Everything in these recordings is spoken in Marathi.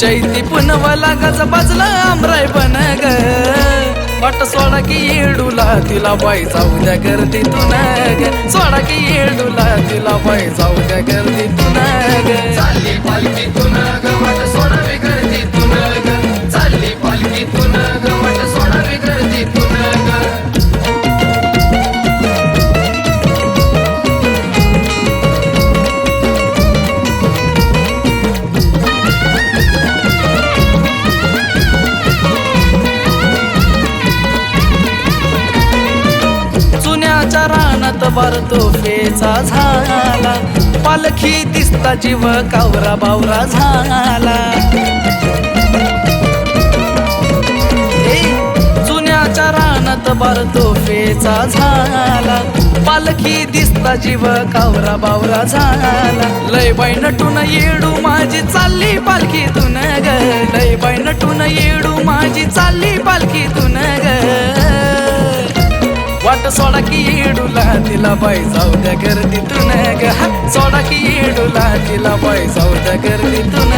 चैती पुनवला गज बाजला आमराय बन ग. वाट सोडा की येडूला तिला बाई जाऊ द्या गर्दी तू ग. सोडा की येडूला तिला बाई जाऊ द्या गर्दी तू ग. चालली पालखीतून गवट रानात भरतो फेचा झाला. पालखी दिसता जीव कावरा बावरा झाला. ए, रानात भरतो फेचा झाला. पालखी दिसता जीव कावरा बावरा झाला. लय बाई नटून येडू माझी चालली पालखीतून ग. लय बाई नटून येडू माझी चालली पालखीतून ग. वाट सोडा की येडूला तिला बाई जाऊ द्या गर्दीतून ग. हा, सोडा की येडूला तिला बाई जाऊ द्या गर्दीतून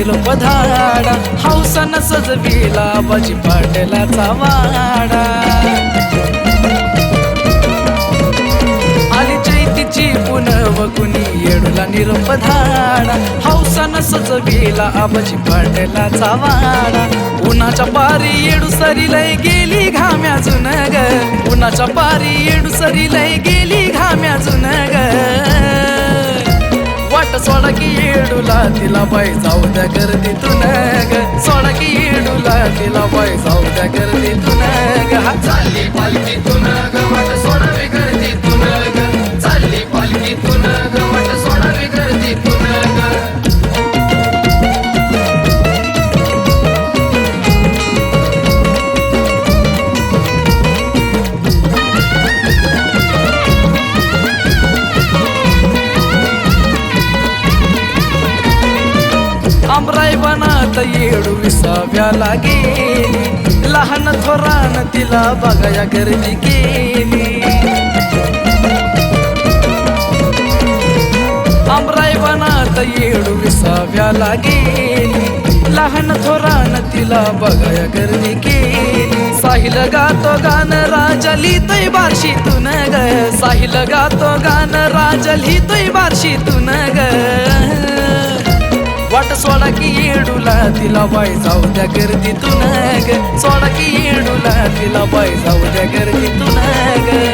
येडूला निरोप धाडा हौसन सजविला बाजी पाटलाचा वाडा. आली चैतीची पुनव कुणी येडूला निरोप धाडा. हौसन सजविला आबाजी पाटलाचा वाडा. उन्हाच्या पारी येडू सरी लय गेली घाम्याजून ग. उन्हाच्या पारी येडू सरी गेली घाम्याजून ग. वाट सोडा की येडूला तिला बाई जाऊ द्या गर्दीतून ग. सोडा की येडूला तिला बाई जाऊ द्या गर्दीतून ग. आमराई बनात येडू विसाव्याला गेली लहान थोरान तिला बघाया गर्दी केली. आमराई बनात येडू विसाव्याला गेली लहान थोरान तिला बघाया गर्दी केली. साहिल गातो गान राजा बारशी तुन ग. साहिल गातो गान राजली लिहितोय बारशीतून वाट सोडा की येडूला तिला बाय जाऊ द्या गर्दीतून ग. सोडा की येडूला तिला बाय जाऊ द्या गर्दीतून ग.